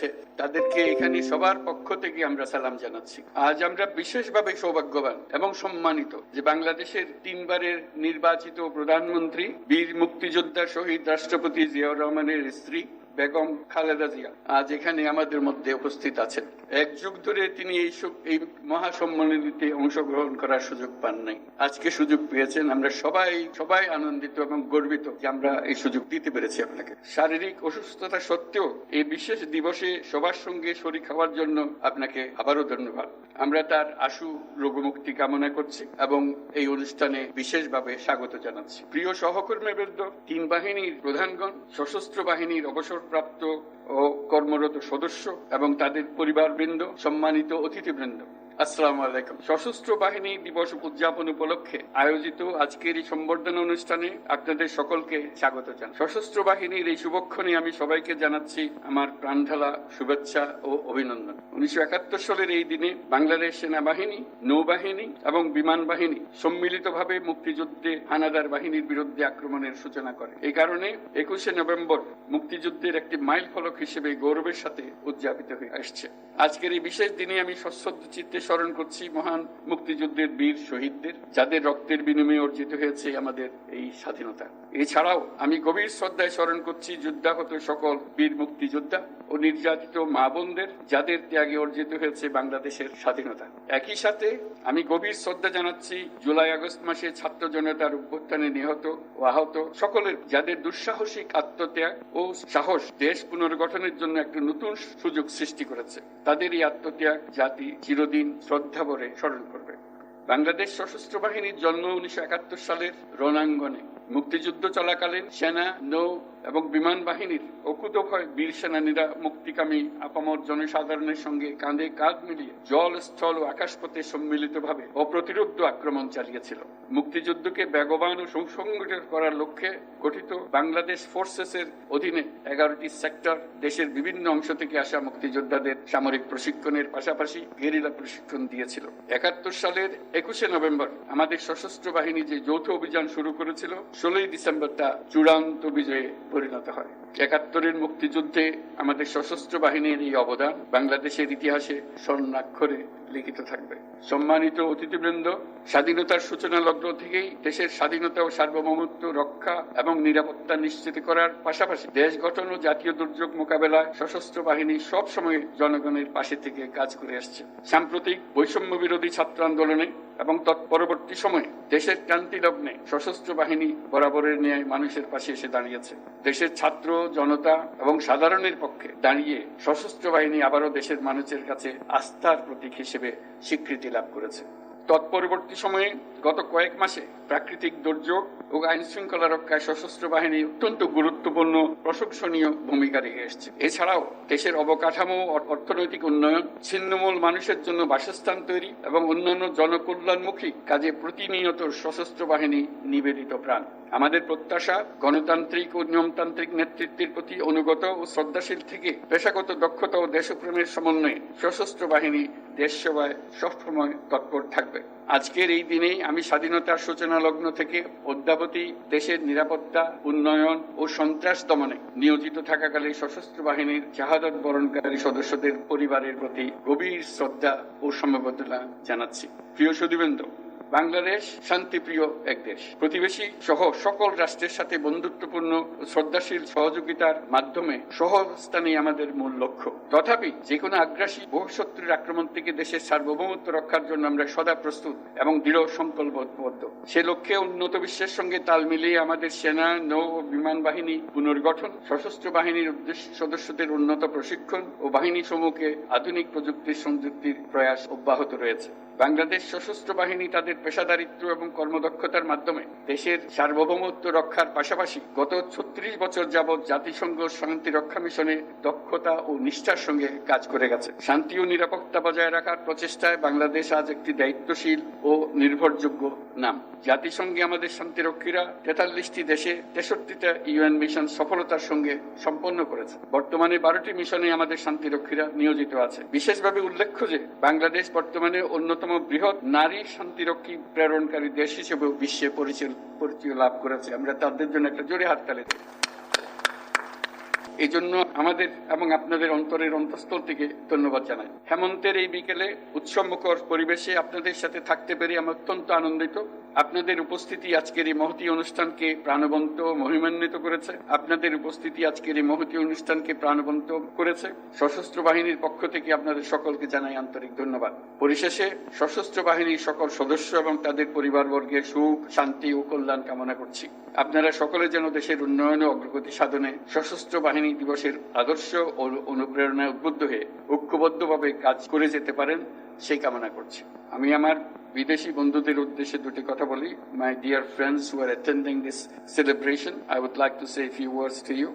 আছে। তাদেরকে এখানে সবার পক্ষ থেকে আমরা সালাম জানাচ্ছি। আজ আমরা বিশেষভাবে সৌভাগ্যবান এবং সম্মানিত যে বাংলাদেশের তিনবারের নির্বাচিত প্রধানমন্ত্রী, বীর মুক্তিযোদ্ধা শহীদ রাষ্ট্রপতি জিয়াউর রহমানের স্ত্রী বেগম খালেদা জিয়া আজ এখানে আমাদের মধ্যে উপস্থিত আছেন। এক যুগ ধরে তিনি এই এই মহাসম্মেলনীতে অংশগ্রহণ করার সুযোগ পান নাই। আজকে সুযোগ পেয়েছেন। আমরা সবাই সবাই আনন্দিত এবং গর্বিত যে আমরা এই সুযোগ দিতে পেরেছি আপনাকে। শারীরিক অসুস্থতা সত্ত্বেও এই বিশেষ দিবসে সবার সঙ্গে শরীর খাওয়ার জন্য আপনাকে আবারও ধন্যবাদ। আমরা তার আশু রোগমুক্তি কামনা করছি এবং এই অনুষ্ঠানে বিশেষভাবে স্বাগত জানাচ্ছি। প্রিয় সহকর্মীবৃন্দ, তিন বাহিনীর প্রধানগণ, সশস্ত্র বাহিনীর অবসরপ্রাপ্ত ও কর্মরত সদস্য এবং তাদের পরিবারবৃন্দ সম্মানিত অতিথিবৃন্দ। আসসালামু আলাইকুম। সশস্ত্র বাহিনী দিবস উদযাপন উপলক্ষে আয়োজিত আজকের এই সম্বর্ধনা অনুষ্ঠানে আপনাদের সকলকে স্বাগত জানাই। সশস্ত্র বাহিনীর এই শুভক্ষণে আমি সবাইকে জানাচ্ছি আমার প্রাণঢালা শুভেচ্ছা ও অভিনন্দন। উনিশশো একাত্তর সালের এই দিনে বাংলাদেশ সেনাবাহিনী, নৌবাহিনী এবং বিমান বাহিনী সম্মিলিতভাবে মুক্তিযুদ্ধে হানাদার বাহিনীর বিরুদ্ধে আক্রমণের সূচনা করে। এই কারণে একুশে নভেম্বর মুক্তিযুদ্ধের একটি মাইল ফলক হিসেবে গৌরবের সাথে উদযাপিত হয়ে আসছে। আজকের এই বিশেষ দিনে আমি সশ্রদ্ধ চিত্তে স্মরণ করছি মহান মুক্তিযুদ্ধের বীর শহীদদের, যাদের রক্তের বিনিময়ে অর্জিত হয়েছে আমাদের এই স্বাধীনতা। এছাড়াও আমি গভীর শ্রদ্ধায় স্মরণ করছি যুদ্ধাহত সকল বীর মুক্তিযোদ্ধা ও নির্যাতিত মা বোনদের, যাদের ত্যাগে অর্জিত হয়েছে বাংলাদেশের স্বাধীনতা। একই সাথে আমি গভীর শ্রদ্ধা জানাচ্ছি জুলাই আগস্ট মাসে ছাত্র জনতার অভ্যুত্থানে নিহত ও আহত সকলের, যাদের দুঃসাহসিক আত্মত্যাগ ও সাহস দেশ পুনর্গঠনের জন্য একটা নতুন সুযোগ সৃষ্টি করেছে। তাদের এই আত্মত্যাগ জাতি চিরদিন শ্রদ্ধা ভরে স্মরণ করবে। বাংলাদেশ সশস্ত্র বাহিনীর জন্ম উনিশশো একাত্তর সালের রণাঙ্গনে। মুক্তিযুদ্ধ চলাকালীন সেনা, নৌ এবং বিমান বাহিনীর অকুতভয় বীর সেনানীরা মুক্তিকামী আপামর জনসাধারণের সঙ্গে কাঁধে কাঁধ মিলিয়ে জল, স্থল ও আকাশপথে সম্মিলিতভাবে অপ্রতিরোধ আক্রমণ চালিয়েছিল। মুক্তিযুদ্ধকে বেগবান ও সুসংগঠিত করার লক্ষ্যে গঠিত বাংলাদেশ ফোর্সেসের অধীনে এগারোটি সেক্টর, দেশের বিভিন্ন অংশ থেকে আসা মুক্তিযোদ্ধাদের সামরিক প্রশিক্ষণের পাশাপাশি গেরিলা প্রশিক্ষণ দিয়েছিল। একাত্তর সালের একুশে নভেম্বর আমাদের সশস্ত্র বাহিনী যে যৌথ অভিযান শুরু করেছিল, ষোলোই ডিসেম্বর তা চূড়ান্ত বিজয়ে পরিণত হয়। একাত্তরের মুক্তিযুদ্ধে আমাদের সশস্ত্র বাহিনীর এই অবদান বাংলাদেশের ইতিহাসে স্বর্ণাক্ষরে লিখিত থাকবে। সম্মানিত অতিথিবৃন্দ, স্বাধীনতার সূচনা লগ্ন থেকেই দেশের স্বাধীনতা ও সার্বভৌমত্ব রক্ষা এবং নিরাপত্তা নিশ্চিত করার পাশাপাশি দেশ গঠন ও জাতীয় দুর্যোগ মোকাবেলায় সশস্ত্র বাহিনী সব সময় জনগণের পাশে থেকে কাজ করে আসছে। সাম্প্রতিক বৈষম্য বিরোধী ছাত্র আন্দোলনে এবং তৎপরবর্তী সময়ে দেশের ক্রান্তি লগ্নে সশস্ত্র বাহিনী বরাবরের ন্যায় মানুষের পাশে এসে দাঁড়িয়েছে। দেশের ছাত্র, জনতা এবং সাধারণের পক্ষে দাঁড়িয়ে সশস্ত্র বাহিনী আবারও দেশের মানুষের কাছে আস্থার প্রতীক হিসেবে স্বীকৃতি লাভ করেছে। তৎপরবর্তী সময়ে গত কয়েক মাসে প্রাকৃতিক দুর্যোগ ও আইন শৃঙ্খলা রক্ষায় সশস্ত্র বাহিনী অত্যন্ত গুরুত্বপূর্ণ প্রশংসনীয় ভূমিকা রেখে এসছে। এছাড়াও দেশের অবকাঠামো অর্থনৈতিক উন্নয়ন, ছিন্নমূল মানুষের জন্য বাসস্থান তৈরি এবং অন্যান্য জনকল্যাণমুখী কাজে প্রতিনিয়ত সশস্ত্র বাহিনী নিবেদিত প্রাণ। আমাদের প্রত্যাশা গণতান্ত্রিক ও নিয়মতান্ত্রিক নেতৃত্বের প্রতি অনুগত ও শ্রদ্ধাশীল থেকে পেশাগত দক্ষতা ও দেশপ্রেমের সমন্বয়ে সশস্ত্র বাহিনী দেশ সেবায় সবসময় তৎপর থাকবে। আজকের এই দিনেই আমি স্বাধীনতার সূচনা লগ্ন থেকে অদ্যাবধি দেশের নিরাপত্তা, উন্নয়ন ও সন্ত্রাস দমনে নিয়োজিত থাকাকালে সশস্ত্র বাহিনীর শাহাদত বরণকারী সদস্যদের পরিবারের প্রতি গভীর শ্রদ্ধা ও সমবেদনা জানাচ্ছি। প্রিয় সুদীবৃন্দ বাংলাদেশ শান্তিপ্রিয় এক দেশ। প্রতিবেশী সহ সকল রাষ্ট্রের সাথে বন্ধুত্বপূর্ণ, শ্রদ্ধাশীল সহযোগিতার মাধ্যমে সহস্থানই আমাদের মূল লক্ষ্য। তথাপি যে কোনো আগ্রাসী বহুশত্রুর আক্রমণ থেকে দেশের সার্বভৌমত্ব রক্ষার জন্য আমরা সদা প্রস্তুত এবং দৃঢ় সংকল্পবদ্ধ। সে লক্ষ্যে উন্নত বিশ্বের সঙ্গে তাল মিলিয়ে আমাদের সেনা, নৌ ও বিমান বাহিনী পুনর্গঠন, সশস্ত্র বাহিনীর সদস্যদের উন্নত প্রশিক্ষণ ও বাহিনী সমূহকে আধুনিক প্রযুক্তির সংযুক্তির প্রয়াস অব্যাহত রয়েছে। বাংলাদেশ সশস্ত্র বাহিনী তাদের পেশাদারিত্ব এবং কর্মদক্ষতার মাধ্যমে দেশের সার্বভৌমত্ব রক্ষার পাশাপাশি গত ছত্রিশ বছর যাবৎ জাতিসংঘ শান্তি রক্ষা মিশনে দক্ষতা ও নিষ্ঠার সঙ্গে কাজ করে গেছে। শান্তি ও নিরাপত্তা বজায় রাখার প্রচেষ্টায় বাংলাদেশ আজ একটি দায়িত্বশীল ও নির্ভরযোগ্য নাম। জাতিসংঘে আমাদের শান্তিরক্ষীরা তেতাল্লিশটি দেশে তেষট্টিটা ইউএন মিশন সফলতার সঙ্গে সম্পন্ন করেছে। বর্তমানে বারোটি মিশনে আমাদের শান্তিরক্ষীরা নিয়োজিত আছে। বিশেষভাবে উল্লেখ্য যে বাংলাদেশ বর্তমানে অন্যতম বৃহৎ নারী শান্তিরক্ষী প্রেরণকারী দেশ হিসেবেও বিশ্বে পরিচয় লাভ করেছে। আমরা তাদের জন্য একটা জোরে হাততালি দিই। এই জন্য আমাদের এবং আপনাদের অন্তরের অন্তঃস্থল থেকে ধন্যবাদ জানাই। হেমন্তের এই বিকেলে উৎসবমুখর পরিবেশে আপনাদের সাথে থাকতে পেরে আমি অত্যন্ত আনন্দিত। আপনাদের উপস্থিতি আজকের এই মহতি অনুষ্ঠানকে প্রাণবন্ত মহিমান্বিত করেছে। আপনাদের উপস্থিতি আজকের এই মহতি অনুষ্ঠানকে প্রাণবন্ত করেছে। সশস্ত্র বাহিনীর পক্ষ থেকে আপনাদের সকলকে জানাই আন্তরিক ধন্যবাদ। পরিশেষে সশস্ত্র বাহিনীর সকল সদস্য এবং তাদের পরিবারবর্গের সুখ, শান্তি ও কল্যাণ কামনা করছি। আপনারা সকলে যেন দেশের উন্নয়ন ও অগ্রগতি সাধনে সশস্ত্র বাহিনী দিবসের আদর্শ ও অনুপ্রেরণায় উদ্বুদ্ধ হয়ে ঐক্যবদ্ধভাবে কাজ করে যেতে পারেন, সেই কামনা করছি। আমি আমার বিদেশি বন্ধুদের উদ্দেশ্যে দুটি কথা বলি। My dear friends who are attending this celebration I would like to say few words to you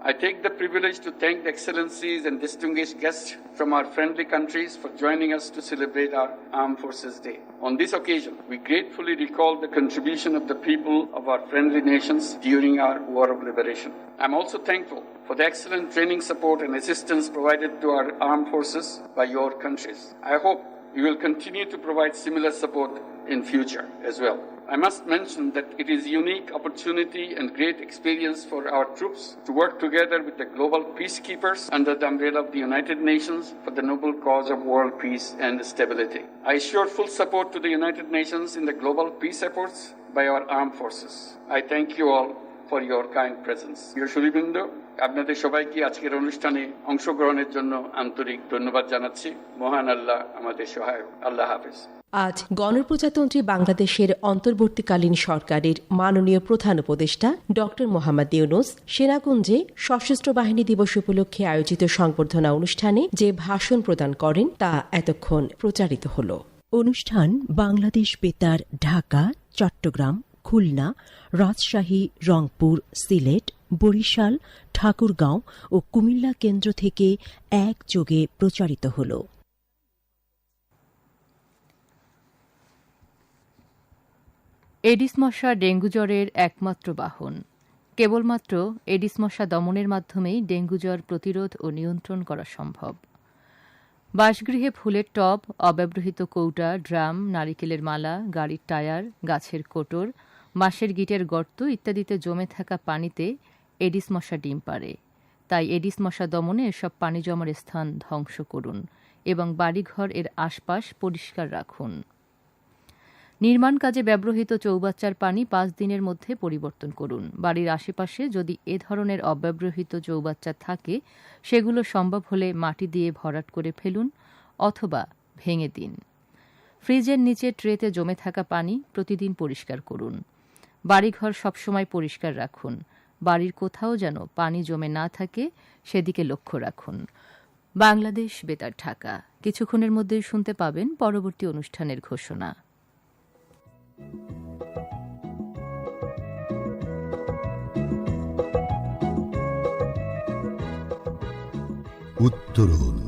I take the privilege to thank the excellencies and distinguished guests from our friendly countries for joining us to celebrate our Armed Forces Day. On this occasion, we gratefully recall the contribution of the people of our friendly nations during our War of Liberation. I'm also thankful for the excellent training support and assistance provided to our armed forces by your countries. I hope you will continue to provide similar support in future as well. I must mention that it is a unique opportunity and great experience for our troops to work together with the global peacekeepers under the umbrella of the United Nations for the noble cause of world peace and stability. I assure full support to the United Nations in the global peace efforts by our armed forces. I thank you all for your kind presence. প্রিয় সুরীবৃন্দ আপনাদের সবাইকে আজকের অনুষ্ঠানে অংশগ্রহণের জন্য আন্তরিক ধন্যবাদ জানাচ্ছি। মহান আল্লাহ আমাদের সহায়ক। আল্লাহ হাফেজ। আজ গণপ্রজাতন্ত্রী বাংলাদেশের অন্তর্বর্তীকালীন সরকারের মাননীয় প্রধান উপদেষ্টা ড মোহাম্মদ ইউনুস সেনাকুঞ্জে সশস্ত্র বাহিনী দিবস উপলক্ষে আয়োজিত সংবর্ধনা অনুষ্ঠানে যে ভাষণ প্রদান করেন তা এতক্ষণ প্রচারিত হল। অনুষ্ঠান বাংলাদেশ বেতার ঢাকা চট্টগ্রাম খুলনা, রাজশাহী, রংপুর, সিলেট, বরিশাল, ঠাকুরগাঁও ও কুমিল্লা কেন্দ্র থেকে একযোগে প্রচারিত হল। এডিস মশা ডেঙ্গু জ্বরের একমাত্র বাহন। কেবলমাত্র এডিস মশা দমনের মাধ্যমেই ডেঙ্গু জ্বর প্রতিরোধ ও নিয়ন্ত্রণ করা সম্ভব। বাসগৃহে ফুলের টব, অব্যবহৃত কৌটা, ড্রাম, নারিকেলের মালা, গাড়ির টায়ার, গাছের কোটর বাঁশের গিটের গর্ত ইত্যাদিতে জমে থাকা পানিতে এডিস মশা ডিম পারে তাই এডিস মশা দমনে এসব পানি জমার স্থান ধ্বংস করুন এবং বাড়িঘর এর আশপাশ পরিষ্কার রাখুন। নির্মাণ কাজে ব্যবহৃত চৌবাচ্চার পানি পাঁচ দিনের মধ্যে পরিবর্তন করুন। বাড়ির আশেপাশে যদি এ ধরনের অব্যবহৃত চৌবাচ্চা থাকে, সেগুলো সম্ভব হলে মাটি দিয়ে ভরাট করে ফেলুন অথবা ভেঙে দিন। ফ্রিজের নিচে ট্রেতে জমে থাকা পানি প্রতিদিন পরিষ্কার করুন। বাড়িঘর সবসময় পরিষ্কার রাখুন। বাড়ির কোথাও যেন পানি জমে না থাকে, সেদিকে লক্ষ্য রাখুন। বাংলাদেশ বেতার ঢাকা। কিছুক্ষণের মধ্যেই শুনতে পাবেন পরবর্তী অনুষ্ঠানের ঘোষণা। উত্তরণ।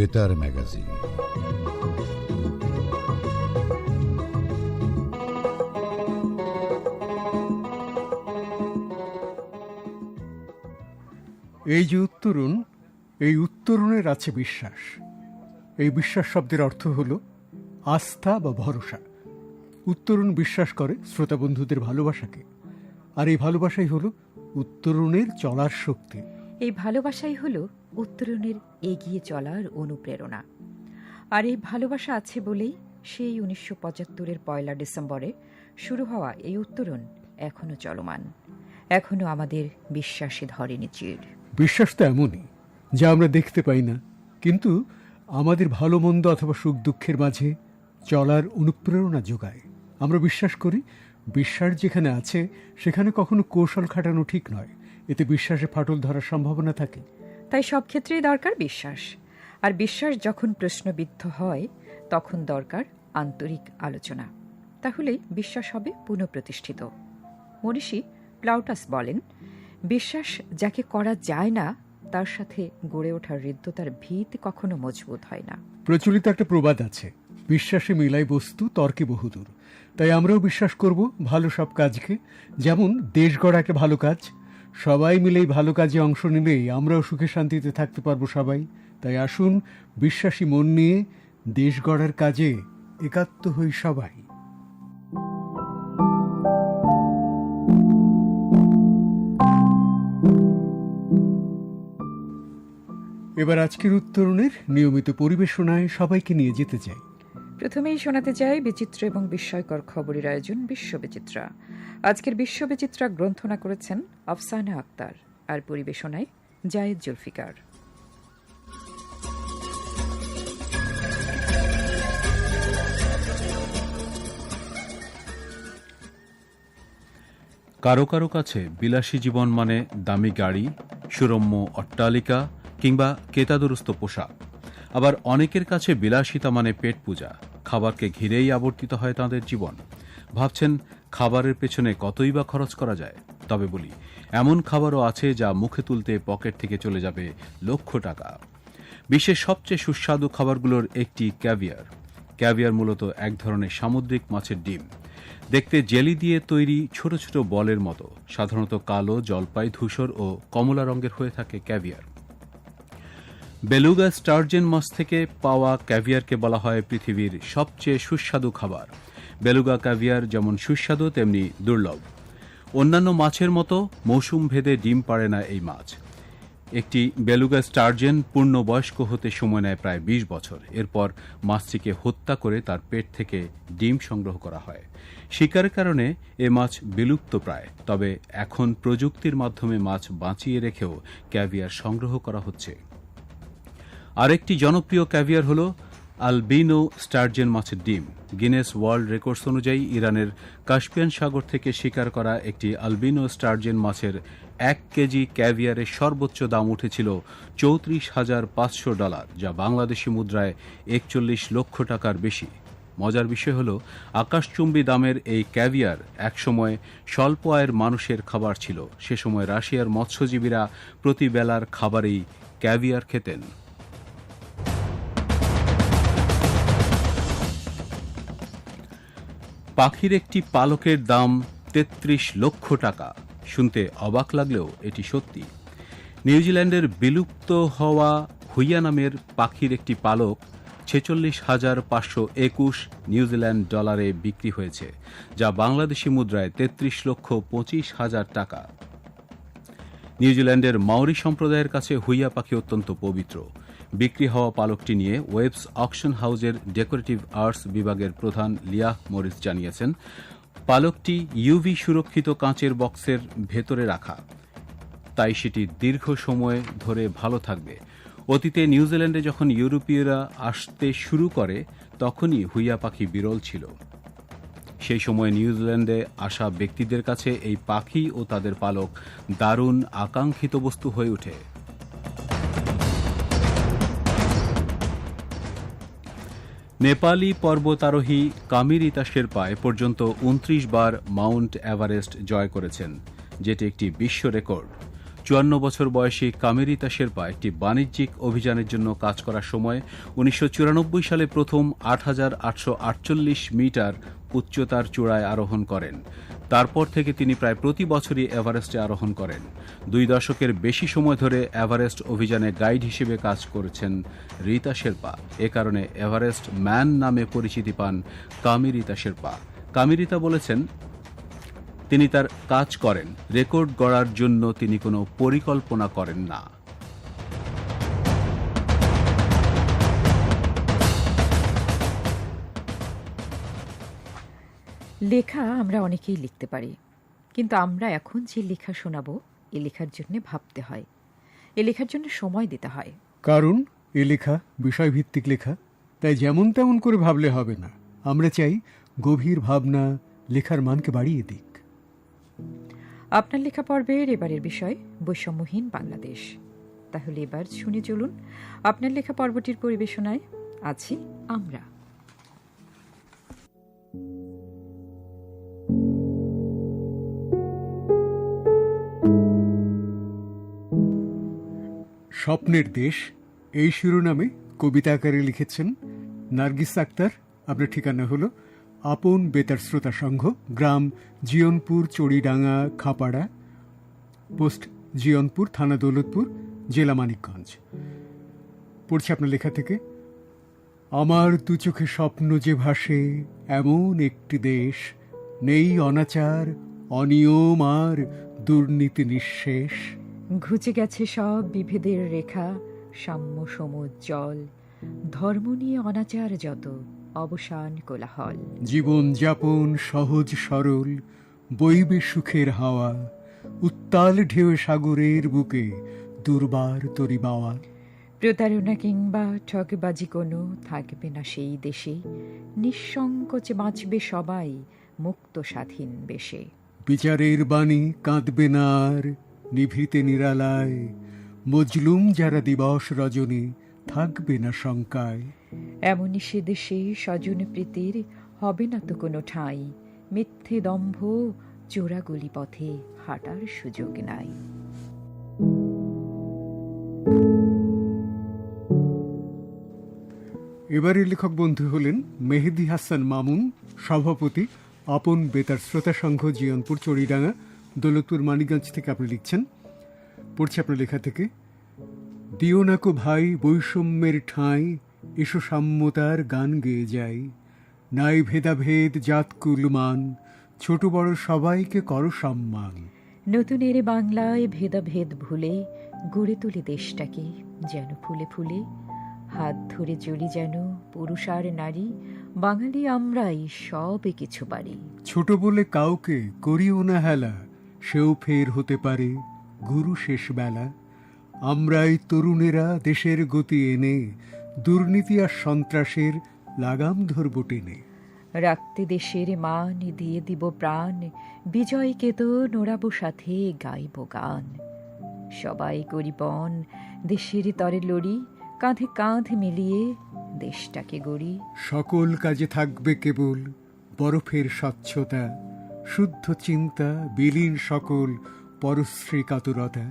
বেতার ম্যাগাজিন। এই যে উত্তরণ, এই উত্তরণের আছে বিশ্বাস। এই বিশ্বাস শব্দের অর্থ হল আস্থা বা ভরসা। উত্তরণ বিশ্বাস করে শ্রোতা বন্ধুদের ভালোবাসাকে। আর এই ভালোবাসাই হলো উত্তরণের চলার শক্তি। এই ভালোবাসাই হলো উত্তরণের এগিয়ে চলার অনুপ্রেরণা। আর এই ভালোবাসা আছে বলেই সেই উনিশশো পঁচাত্তরের পয়লা ডিসেম্বরে শুরু হওয়া এই উত্তরণ এখনও চলমান। এখনও আমাদের বিশ্বাসে ধরেনি চির। বিশ্বাস তো এমনই, যা আমরা দেখতে পাই না। কিন্তু আমাদের ভালো, মন্দ অথবা সুখ দুঃখের মাঝে চলার অনুপ্রেরণা যোগায়। আমরা বিশ্বাস করি, বিশ্বাস যেখানে আছে, সেখানে কখনো কৌশল খাটানো ঠিক নয়। এতে বিশ্বাসে ফাটল ধরার সম্ভাবনা থাকে। তাই সব ক্ষেত্রেই দরকার বিশ্বাস। আর বিশ্বাস যখন প্রশ্নবিদ্ধ হয় তখন দরকার আন্তরিক আলোচনা। তাহলেই বিশ্বাস হবে পুনঃপ্রতিষ্ঠিত। মনীষী প্লাউটাস বলেন বিশ্বাস যাকে করা যায় না তার সাথে গড়ে ওঠার হৃদ্যতার ভিত কখনো মজবুত হয় না। প্রচলিত একটা প্রবাদ আছে বিশ্বাসে মিলাই বস্তু তর্কে বহুদূর। তাই আমরাও বিশ্বাস করব ভালো সব কাজকে। যেমন দেশ গড়া একটা ভালো কাজ সবাই মিলেই ভালো কাজে অংশ নিলেই আমরাও সুখে শান্তিতে থাকতে পারব সবাই। তাই আসুন, বিশ্বাসী মন নিয়ে দেশ গড়ার কাজে একাত্ম হই সবাই। এবার আজকের উত্তরণের নিয়মিত পরিবেশনায় সবাইকে নিয়ে যেতে চাই। প্রথমেই শোনাতে চাই বিচিত্র এবং বিস্ময়কর খবরের আয়োজন বিশ্ববিচিত্রা। আজকের বিশ্ববিচিত্রা গ্রন্থনা করেছেন আফসানা আক্তার। আর পরিবেশনায় জায়েদ জুলফিকার। কারও কারও কাছে বিলাসী জীবন মানে দামি গাড়ি, সুরম্য অট্টালিকা কিংবা কেতাদুরস্ত পোশাক। আবার অনেকের কাছে বিলাসিতা মানে পেট পূজা। খাবারকে ঘিরেই আবর্তিত হয় তাদের জীবন। ভাবছেন, খাবারের পেছনে কতই বা খরচ করা যায়? তবে বলি, এমন খাবারও আছে যা মুখে তুলতে পকেট থেকে চলে যাবে লক্ষ টাকা। বিশ্বের সবচেয়ে সুস্বাদু খাবারগুলোর একটি ক্যাভিয়ার। ক্যাভিয়ার মূলত এক ধরনের সামুদ্রিক মাছের ডিম। দেখতে জেলি দিয়ে তৈরি ছোট ছোট বলের মতো। সাধারণত কালো, জলপাই, ধূসর ও কমলা রঙের হয়ে থাকে ক্যাভিয়ার। বেলুগা স্টার্জেন মাছ থেকে পাওয়া ক্যাভিয়ারকে বলা হয় পৃথিবীর সবচেয়ে সুস্বাদু খাবার। বেলুগা ক্যাভিয়ার যেমন সুস্বাদু, তেমনি দুর্লভ। অন্যান্য মাছের মতো মৌসুম ভেদে ডিম পাড়ে না এই মাছ। একটি বেলুগা স্টার্জেন পূর্ণবয়স্ক হতে সময় নেয় প্রায় ২০ বছর। এরপর মাছটিকে হত্যা করে তার পেট থেকে ডিম সংগ্রহ করা হয়। শিকারের কারণে এ মাছ বিলুপ্ত প্রায়। তবে এখন প্রযুক্তির মাধ্যমে মাছ বাঁচিয়ে রেখেও ক্যাভিয়ার সংগ্রহ করা হচ্ছে। আরেকটি জনপ্রিয় ক্যাভিয়ার হল আলবিনো স্টার্জেন মাছের ডিম। গিনেস ওয়ার্ল্ড রেকর্ডস অনুযায়ী ইরানের কাস্পিয়ান সাগর থেকে শিকার করা একটি আলবিনো স্টার্জেন মাছের এক কেজি ক্যাভিয়ারের সর্বোচ্চ দাম উঠেছিল চৌত্রিশ হাজার পাঁচশো ডলার, যা বাংলাদেশি মুদ্রায় একচল্লিশ লক্ষ টাকার বেশি। মজার বিষয় হল, আকাশচুম্বী দামের এই ক্যাভিয়ার একসময় স্বল্প আয়ের মানুষের খাবার ছিল। সে সময় রাশিয়ার মৎস্যজীবীরা প্রতি বেলার খাবারেই ক্যাভিয়ার খেতেন। পাখির একটি পালকের দাম তেত্রিশ লক্ষ টাকা। শুনতে অবাক লাগলেও এটি সত্যি। নিউজিল্যান্ডের বিলুপ্ত হওয়া হুইয়া নামের পাখির একটি পালক ছেচল্লিশ হাজার পাঁচশো একুশ নিউজিল্যান্ড ডলারে বিক্রি হয়েছে, যা বাংলাদেশি মুদ্রায় তেত্রিশ লক্ষ পঁচিশ হাজার টাকা। নিউজিল্যান্ডের মাওরি সম্প্রদায়ের কাছে হুইয়া পাখি অত্যন্ত পবিত্র। বিক্রি হওয়া পালকটি নিয়ে ওয়েবস অকশন হাউজের ডেকোরেটিভ আর্টস বিভাগের প্রধান লিয়াহ মরিস জানিয়েছেন, পালকটি ইউভি সুরক্ষিত কাঁচের বক্সের ভেতরে রাখা। তাই সেটি দীর্ঘ সময় ধরে ভালো থাকবে। অতীতে নিউজিল্যান্ডে যখন ইউরোপীয়রা আসতে শুরু করে, তখনই হুইয়া পাখি বিরল ছিল। সেই সময় নিউজিল্যান্ডে আসা ব্যক্তিদের কাছে এই পাখি ও তাদের পালক দারুণ আকাঙ্ক্ষিত বস্তু হয়ে ওঠে। নেপালি পর্বতারোহী কামিরিতা শেরপা এ পর্যন্ত উনত্রিশ বার মাউন্ট এভারেস্ট জয় করেছেন, যেটি একটি বিশ্ব রেকর্ড। চুয়ান্ন বছর বয়সী কামেরিতা শেরপা একটি বাণিজ্যিক অভিযানের জন্য কাজ করার সময় উনিশশো চুরানব্বই সালে প্রথম আট হাজার আটশো আটচল্লিশ মিটার উচ্চতার চূড়ায় আরোহণ করেন। তারপর থেকে তিনি প্রায় প্রতি বছরই এভারেস্টে আরোহণ করেন। দুই দশকের বেশি সময় ধরে এভারেস্ট অভিযানে গাইড হিসেবে কাজ করেছেন রীতা শেরপা। এ কারণে এভারেস্ট ম্যান নামে পরিচিতি পান কামিরিতা শেরপা। কামিরিতা বলেছেন, তিনি তার কাজ করেন। রেকর্ড গড়ার জন্য তিনি কোনো পরিকল্পনা করেন না। লেখা আমরা অনেকেই লিখতে পারি। কিন্তু আমরা এখন যে লেখা শোনাবো এ লেখার জন্য ভাবতে হয়। এ লেখার জন্য সময় দিতে হয়। কারণ এ লেখা বিষয়ভিত্তিক লেখা তাই যেমন তেমন করে ভাবলে হবে না। আমরা চাই গভীর ভাবনা লেখার মানকে বাড়িয়ে দিক। আপনার লেখা পর্বের এবারের বিষয় বৈষম্যহীন বাংলাদেশ। তাহলে এবার শুনে চলুন আপনার লেখা পর্বটির পরিবেশনায় আছি আমরা। স্বপ্নের দেশ। এই শিরোনামে কবিতা আকারে লিখেছেন নার্গিস আক্তার। আপনার ঠিকানা হলো আপন বেতার শ্রোতা সংঘ, গ্রাম জিয়নপুর, চড়িডাঙ্গা, খাপাড়া। পোস্ট জিয়নপুর, থানা দৌলতপুর, জেলা মানিকগঞ্জ। পড়ছি আপনার লেখা থেকে, আমার দু চোখে স্বপ্ন যে ভাসে, এমন একটি দেশ। নেই অনাচার, অনিয়ম আর দুর্নীতি নিঃশেষ। ঘুচে গেছে সব বিভেদের রেখা সাম্য সমুজ্জ্বল ধর্ম নিয়ে অনাচার যত অবসান কোলাহল। জীবন যাপন সহজ সরল বইবে সুখের হাওয়া উত্তাল ঢেউ সাগরের বুকে দুর্বার তরি বাওয়া। প্রতারণা কিংবা ঠকবাজি কোনো থাকবে না সেই দেশে নিঃসংকোচে বাঁচবে সবাই মুক্ত স্বাধীন বেশে। বিচারের বাণী কাঁদবে না আর নিভৃতে নিরালায়। মজলুম যারা দিবস রজনী থাকবে না শঙ্কায়। এমনই সে দেশে স্বজন প্রীতির হবে না তো কোনো ঠাঁই। মিথ্যে দম্ভ চোরাগলি পথে হাঁটার সুযোগ নাই। এবারের লেখক বন্ধু হলেন মেহেদি হাসান মামুন সভাপতি আপন বেতার শ্রোতা সংঘ জিয়নপুর চড়িডাঙ্গা। দৌলতপুর মানিকগঞ্জ থেকে আপনি লিখছেন পড়ছে আপনার লেখা থেকে দিও নাকো ভাই বৈষম্যের ঠাঁই এসো সাম্যতার গান গেয়ে যাই। নাই ভেদাভেদ জাত কুলমান ছোট বড় সবাইকে করো সম্মান। নতুন নতুনের বাংলায় ভেদাভেদ ভুলে গড়ে তুলে দেশটাকে যেন ফুলে ফুলে। হাত ধরে চলি যেন পুরুষ আর নারী বাঙালি আমরাই সবে কিছু পারি। ছোট বলে কাউকে করিও না হেলা সেও ফের হতে পারে গুরু শেষ বেলা আমরাই তরুণেরা দেশের গতি এনে দুর্নীতি আর সন্ত্রাসের লাগাম ধরব টেনে। রাখতে দেশের মান দিয়ে দিব প্রাণ বিজয়কে তো নোড়াবো সাথে গাইব গান। সবাই করি বন দেশের তরে লড়ি কাঁধে কাঁধ মিলিয়ে দেশটাকে গড়ি। সকল কাজে থাকবে কেবল বরফের স্বচ্ছতা শুদ্ধ চিন্তা বিলীন সকল পরশ্রী কাতরতা।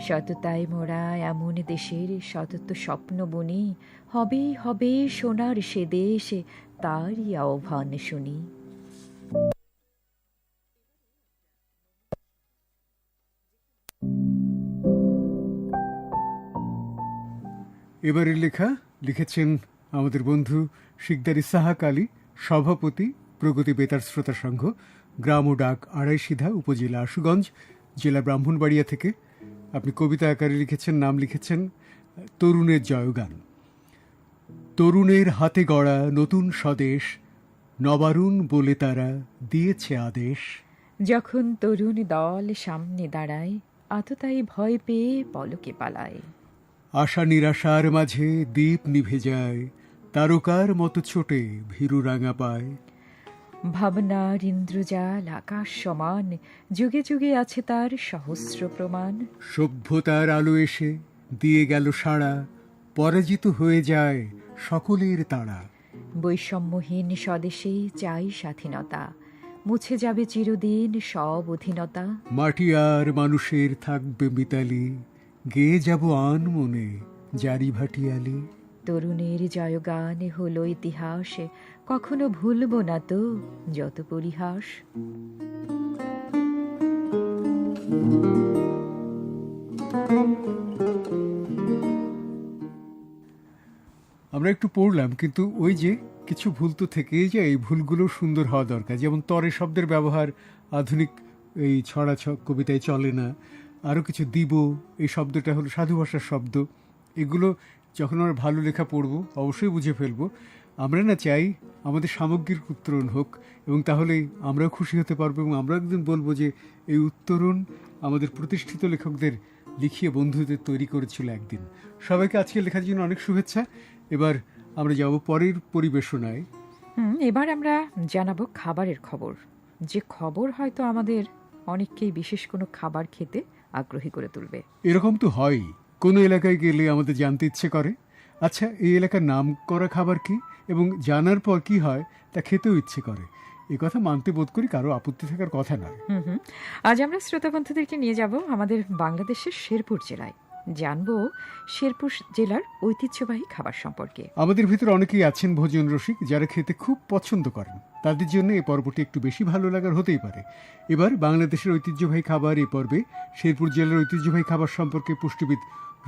সততায় মোরা এমন দেশের সতত স্বপ্ন বনি হবেই হবে সোনার সে দেশ তারই আহ্বান শুনি। এবারের লেখা লিখেছেন আমাদের বন্ধু শিকদার ইসাহাক আলী সভাপতি প্রগতি বেতার শ্রোতা সংঘ গ্রাম ও ডাক আড়াইসিধা উপজেলা আশুগঞ্জ জেলা ব্রাহ্মণবাড়িয়া থেকে। আপনি কবিতা আকারে লিখেছেন নাম লিখেছেন তরুণের জয়গান। তরুণের হাতে গড়া নতুন স্বদেশ নবারুণ বলে তারা দিয়েছে আদেশ। যখন তরুণ দল সামনে দাঁড়ায় আততাই ভয় পেয়ে পলকে পালায়। আশা নিরাশার মাঝে দ্বীপ নিভে যায় তারকার মতো ছোটে ভীরু রাঙা পায়। ভাবনার ইন্দ্রজাল আকাশ সমান যুগে যুগে আছে তার সহস্র প্রমাণ। সভ্যতার আলো এসে দিয়ে গেল সাড়া পরাজিত হয়ে যায় সকলের তাড়া। বৈষম্যহীন স্বদেশে চাই স্বাধীনতা মুছে যাবে চিরদিন সব অধীনতা। মাটি আর মানুষের থাকবে মিতালি গেয়ে যাব আন মনে জারি ভাটিয়ালি। তরুণের জয়গান হলো ইতিহাস কখনো ভুলব না তো যত পরিহাস। আমরা একটু পড়লাম, কিন্তু ওই যে কিছু ভুল তো থেকেই যায়, এই ভুলগুলো সুন্দর হওয়া দরকার। যেমন তরে শব্দের ব্যবহার, আধুনিক এই ছড়া কবিতায় চলে না। আরও কিছু দিব, এই শব্দটা হলো সাধু ভাষার শব্দ। এগুলো যখন আমরা ভালো লেখা পড়ব, অবশ্যই বুঝে ফেলব। আমরা না চাই আমাদের সামগ্রিক উত্তরণ হোক এবং তাহলেই আমরাও খুশি হতে পারব এবং আমরা একদিন বলব যে এই উত্তরণ আমাদের প্রতিষ্ঠিত লেখকদের লিখিয়ে বন্ধুদের তৈরি করেছিল একদিন। সবাইকে আজকে লেখার জন্য অনেক শুভেচ্ছা। এবার আমরা যাব পরের পরিবেশনায়। এবার আমরা জানাব খাবারের খবর। যে খবর হয়তো আমাদের অনেককেই বিশেষ কোনো খাবার খেতে আগ্রহী করে তুলবে। এরকম তো হয়ই কোনো এলাকায় গেলে আমাদের জানতে ইচ্ছে করে। আচ্ছা এই এলাকার নাম করা খাবার কি? এবং জানার পর কি হয় তা খেতেও ইচ্ছে করে। এ কথা মানতে বোধ করি কারও আপত্তি থাকার কথা নয়। আজ আমরা শ্রোতা বন্ধুদেরকে নিয়ে যাব আমাদের বাংলাদেশের শেরপুর জেলায়। জানব শেরপুর জেলার ঐতিহ্যবাহী খাবার সম্পর্কে। আমাদের ভিতরে অনেকেই আছেন ভোজন রসিক যারা খেতে খুব পছন্দ করেন। তাদের জন্য এই পর্বটি একটু বেশি ভালো লাগার হতেই পারে। এবার বাংলাদেশের ঐতিহ্যবাহী খাবার এই পর্বে শেরপুর জেলার ঐতিহ্যবাহী খাবার সম্পর্কে পুষ্টিবিদ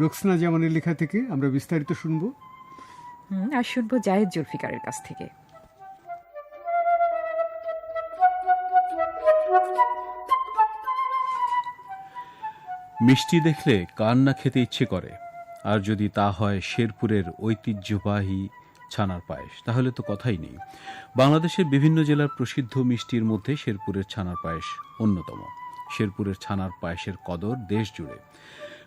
রোকসনা জামানের লেখা থেকে আমরা বিস্তারিত শুনব। আর শুনব জায়েদ জুলফিকারের কাছ থেকে। মিষ্টি দেখলে কার না খেতে ইচ্ছে করে আর যদি তা হয় শেরপুরের ঐতিহ্যবাহী ছানার পায়েস তাহলে তো কথাই নেই। বাংলাদেশের বিভিন্ন জেলার প্রসিদ্ধ মিষ্টির মধ্যে শেরপুরের ছানার পায়েস অন্যতম। শেরপুরের ছানার পায়েসের কদর দেশ জুড়ে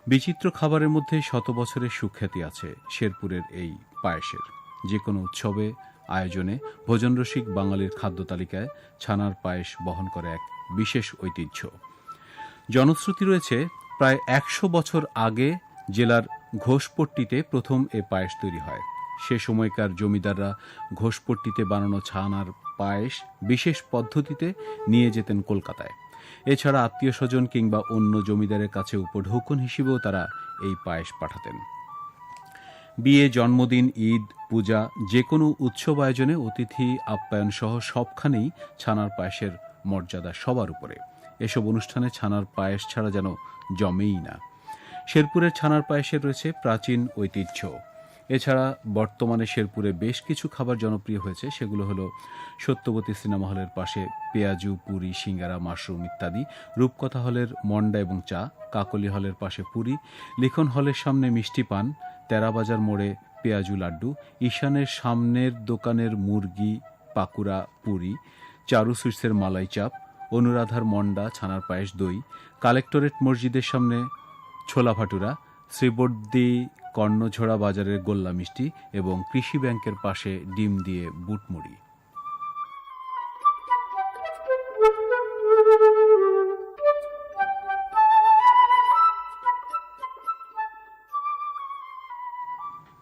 বিচিত্র খাবারের মধ্যে শত বছরের সুখ্যাতি আছে শেরপুরের এই পায়েসের। যে কোনো উৎসবে, আয়োজনে ভোজনরসিক বাঙালির খাদ্য তালিকায় ছানার পায়েস বহন করে এক বিশেষ ঐতিহ্য। জনশ্রুতি রয়েছে, প্রায় একশো বছর আগে জেলার ঘোষপট্টিতে প্রথম এ পায়েস তৈরি হয়। সে সময়কার জমিদাররা ঘোষপট্টিতে বানানো ছানার পায়েস বিশেষ পদ্ধতিতে নিয়ে যেতেন কলকাতায়। এছাড়া আত্মীয় স্বজন কিংবা অন্য জমিদারের কাছে উপঢৌকন হিসেবেও তারা এই পায়েস পাঠাতেন। বিয়ে, জন্মদিন, ঈদ, পূজা যে কোনো উৎসব আয়োজনে অতিথি, আপ্যায়ন সহ সবখানেই ছানার পায়েসের মর্যাদা সবার উপরে। এসব অনুষ্ঠানে ছানার পায়েস ছাড়া যেন জমেই না। শেরপুরের ছানার পায়েসের রয়েছে প্রাচীন ঐতিহ্য। এছাড়া বর্তমানে শেরপুরে বেশ কিছু খাবার জনপ্রিয় হয়েছে, সেগুলো হলো সত্যবতী সিনেমা হলের পাশে পেঁয়াজু, পুরি, সিঙ্গারা, মাশরুম ইত্যাদি, রূপকথা হলের মন্ডা এবং চা, কাকলি হলের পাশে পুরি, লিখন হলের সামনে মিষ্টি পান, তেরাবাজার মোড়ে পেঁয়াজু লাড্ডু, ঈশানের সামনের দোকানের মুরগি, পাকুড়া, পুরি, চারু সুইটসের মালাই চাপ, অনুরাধার মন্ডা, ছানার পায়েস, দই, কালেক্টরেট মসজিদের সামনে ছোলা ভাটুরা শ্রীবর্দী কর্ণঝোড়া বাজারের গোল্লা মিষ্টি এবং কৃষি ব্যাংকের পাশে ডিম দিয়ে বুটমুড়ি।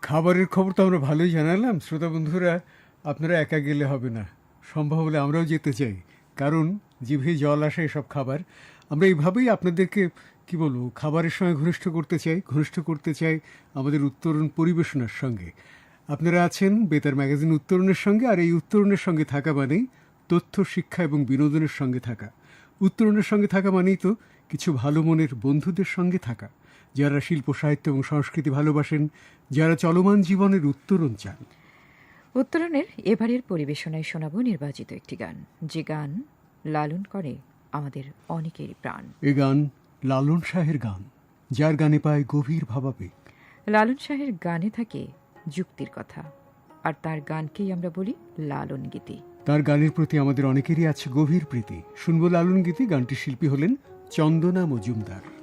খাবারের খবর তো আমরা ভালোই জানালাম। শ্রোতা বন্ধুরা, আপনারা একা গেলে হবে না। সম্ভব হলে আমরাও যেতে চাই। কারণ, জিভে জল আসে এসব খাবার। আমরা এইভাবেই আপনাদেরকে কি বলব খাবারের সঙ্গে ঘনিষ্ঠ করতে চাই ঘনিষ্ঠ করতে চাই আমাদের উত্তরণ পরিবেশনার সঙ্গে। আপনারা আছেন বেতার ম্যাগাজিন উত্তরণের সঙ্গে আর এই উত্তরণের সঙ্গে থাকা মানেই তথ্য শিক্ষা এবং বিনোদনের সঙ্গে থাকা। উত্তরণের সঙ্গে থাকা মানেই তো কিছু ভালো মনের বন্ধুদের সঙ্গে থাকা। যারা শিল্প সাহিত্য এবং সংস্কৃতি ভালোবাসেন যারা চলমান জীবনের উত্তরণ চান। উত্তরণের এবারের পরিবেশনায় শোনাব নির্বাচিত একটি গান। যে গান লালন করে আমাদের অনেকেরই প্রাণ। এ গান লালন শাহের গান যার গানে পায় গভীর ভাবাবেগ। লালন শাহের গানে থাকে যুক্তির কথা আর তার গানকেই আমরা বলি লালন গীতি। তার গানের প্রতি আমাদের অনেকেরই আছে গভীর প্রীতি। শুনব লালন গীতি গানটির শিল্পী হলেন চন্দনা মজুমদার।